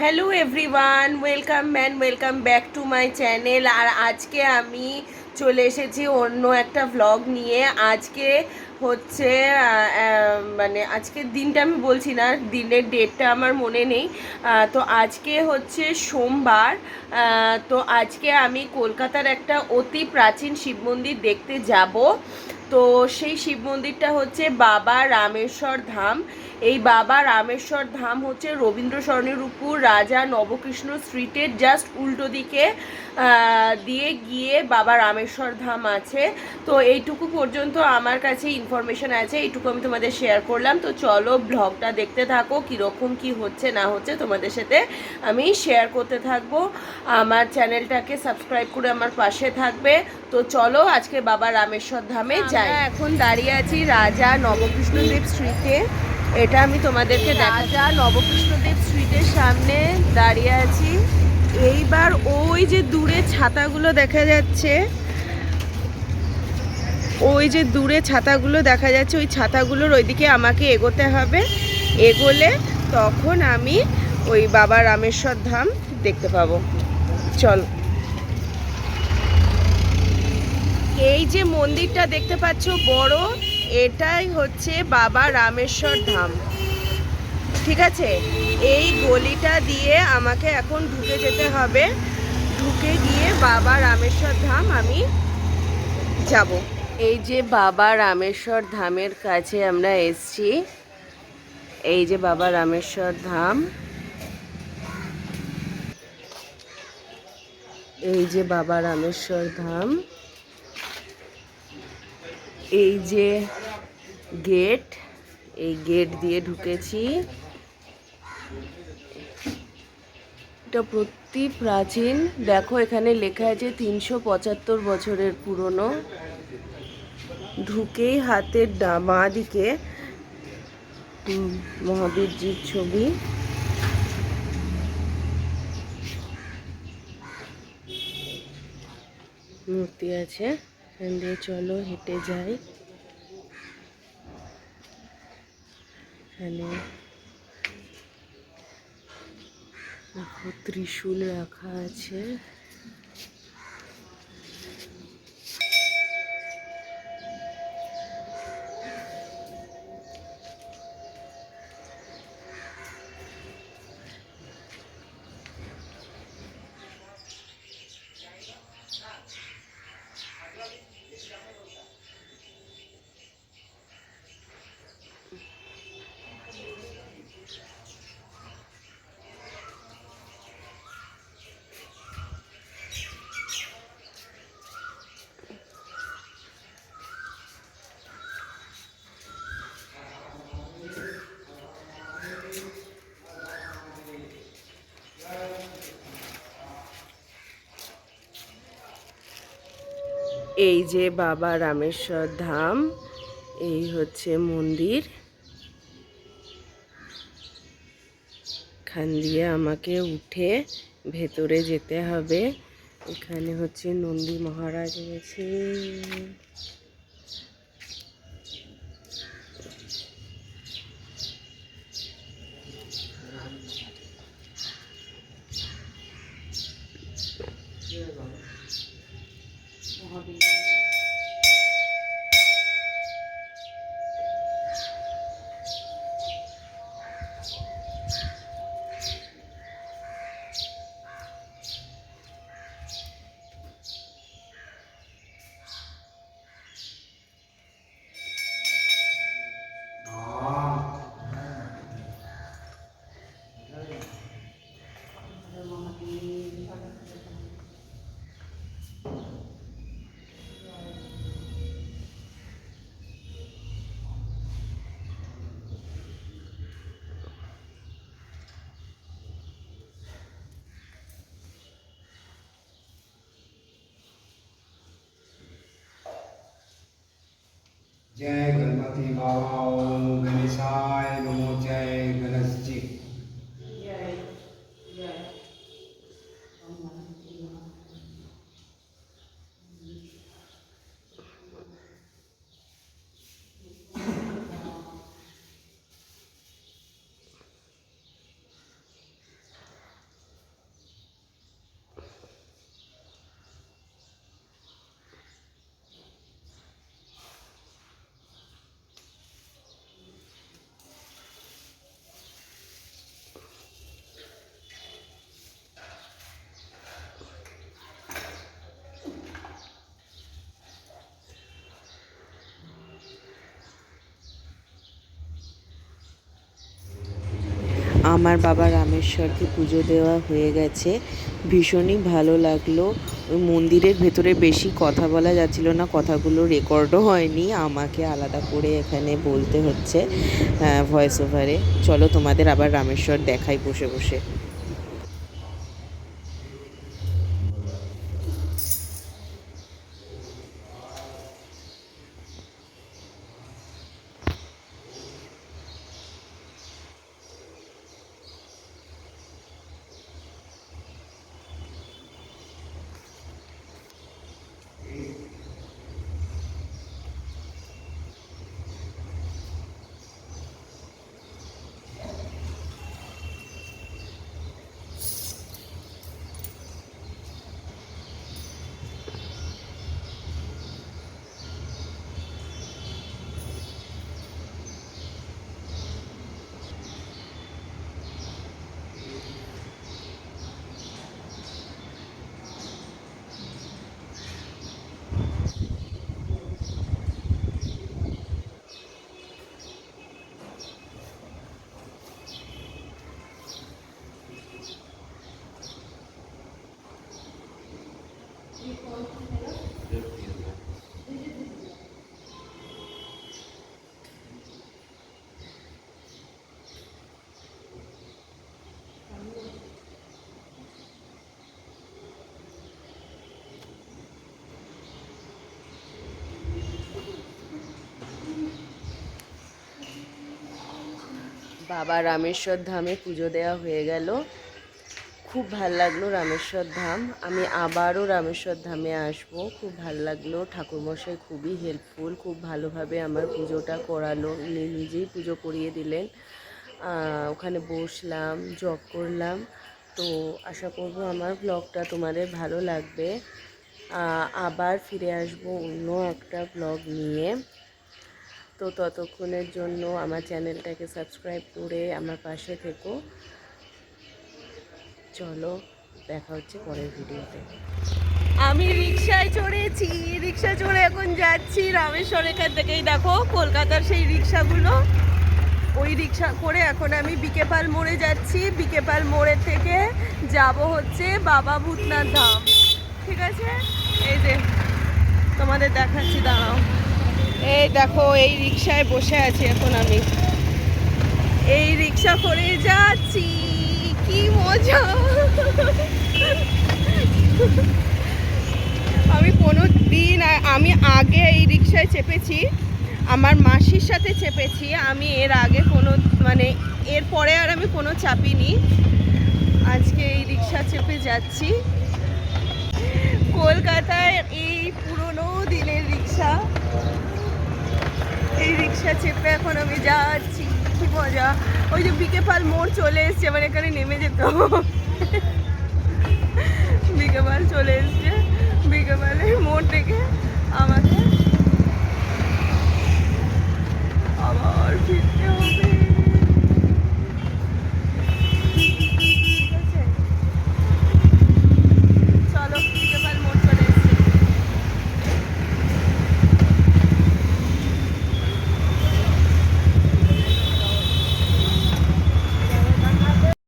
Hello everyone welcome man welcome back to my channel আর আজকে আমি চলে এসেছি অন্য একটা ভ্লগ নিয়ে। আজকে হচ্ছে মানে আজকের দিনটা আমি বলছি না, দিনের ডেটটা আমার মনে নেই। তো আজকে হচ্ছে সোমবার। তো আজকে আমি কলকাতার একটা অতি প্রাচীন শিব মন্দির দেখতে যাব। তো সেই শিব মন্দিরটা হচ্ছে বাবা রামেশ্বর ধাম। এই বাবা রামেশ্বর ধাম হচ্ছে রবীন্দ্র উপর রাজা নবকৃষ্ণ স্ট্রিটের জাস্ট উল্টো দিকে দিয়ে গিয়ে বাবা রামেশ্বর ধাম আছে। তো এইটুকু পর্যন্ত আমার কাছে ইনফরমেশন আছে এইটুকু আমি তোমাদের শেয়ার করলাম। তো চলো ব্লগটা দেখতে থাকো কীরকম কি হচ্ছে না হচ্ছে তোমাদের সাথে আমি শেয়ার করতে থাকব। আমার চ্যানেলটাকে সাবস্ক্রাইব করে আমার পাশে থাকবে। তো চলো আজকে বাবা রামেশ্বর ধামে যাই। এখন দাঁড়িয়ে আছি রাজা নবকৃষ্ণদেব স্ট্রিটে। এটা আমি তোমাদেরকে রাজা নবকৃষ্ণদেব স্ট্রিটের সামনে দাঁড়িয়ে আছি। এইবার ওই যে দূরে ছাতাগুলো দেখা যাচ্ছে ওই যে দূরে ছাতাগুলো দেখা যাচ্ছে ওই ছাতাগুলোর ওইদিকে আমাকে এগোতে হবে। এগোলে তখন আমি ওই বাবা রামেশ্বর ধাম দেখতে পাবো। চল। এই যে মন্দিরটা দেখতে পাচ্ছ বড় এটাই হচ্ছে বাবা রামেশ্বর ধাম। ঠিক আছে? এই গলিটা দিয়ে আমাকে এখন ঢুকে যেতে হবে। ঢুকে গিয়ে বাবা রামেশ্বর ধাম আমি যাব। এই যে বাবা রামেশ্বর ধামের কাছে আমরা এসছি। এই যে বাবা রামেশ্বর ধাম। এই যে বাবা রামেশ্বর ধাম। এই যে গেট এই গেট দিয়ে ঢুকেছি। এটা প্রতি প্রাচীন। দেখো, এখানে লেখা আছে তিনশো পঁচাত্তর বছরের পুরনো। ঢুকেই হাতের ডা- বাঁ দিকে মহাবীরজির ছবি। মূর্তি আছে। দিয়ে চলো হেঁটে যাই। এখানে ত্রিশূল রাখা আছে। এই যে বাবা রামেশ্বর ধাম, এই হচ্ছে মন্দির। এখান দিয়ে আমাকে উঠে ভেতরে যেতে হবে। এখানে হচ্ছে নন্দী মহারাজ রয়েছে। जय गणपति बाबा ओम गणेशाय नमो जय আমার বাবা রামেশ্বরকে পুজো দেওয়া হয়ে গেছে। ভীষণই ভালো লাগল। ওই মন্দিরের ভেতরে বেশি কথা বলা যাচ্ছিল না, কথাগুলো রেকর্ডও হয়নি। আমাকে আলাদা করে এখানে বলতে হচ্ছে ভয়েস ওভারে চলো তোমাদের আবার রামেশ্বর দেখাই বসে বসে। বাবা রামেশ্বর ধামে পুজো দেওয়া হয়ে গেল। খুব ভালো লাগল রামেশ্বর ধাম। আমি আবারও রামেশ্বর ধামে আসব। খুব ভালো লাগল। ঠাকুরমশাই খুবই হেল্পফুল খুব ভালোভাবে আমার পুজোটা করালো। উনি নিজেই পুজো করিয়ে দিলেন। ওখানে বসলাম জব করলাম। তো আশা করব আমার ব্লগটা তোমাদের ভালো লাগবে। আবার ফিরে আসব অন্য একটা ব্লগ নিয়ে। তো ততক্ষণের জন্য আমার চ্যানেলটাকে সাবস্ক্রাইব করে আমার পাশে থেকো। চলো, দেখা হচ্ছে পরের ভিডিওতে। আমি রিক্সায় চড়েছি রিক্সা চড়ে এখন যাচ্ছি রামেশ্বর এখান থেকেই। দেখো, কলকাতার সেই রিক্সাগুলো ওই রিক্সা করে এখন আমি বিকেপাল মোড়ে যাচ্ছি। বিকেপাল মোড়ের থেকে যাব হচ্ছে বাবা ভূতনাথ ধাম। ঠিক আছে? এই যে, তোমাদের দেখাচ্ছি, দাঁড়াও। এই দেখো, এই রিক্সায় বসে আছি এখন আমি। এই রিক্সা করে যাচ্ছি, কি মজা। আমি কোনো দিন আমি আগে এই রিক্সায় চেপেছি, আমার মাসির সাথে চেপেছি, আমি এর আগে কোনো মানে এর পরে আর আমি কোনো চাপিনি। আজকে এই রিক্সা চেপে যাচ্ছি। কলকাতায় এই পুরনো দিনের রিক্সা এই রিক্সা চেপে এখন আমি যাচ্ছি, কি মজা। ওই যে বিকেপাল মোড় চলে এসছে আমার এখানে নেমে যেত। বিকেপাল চলে এসছে বিকেপালের মোড় থেকে আমাকে আবার ফিরে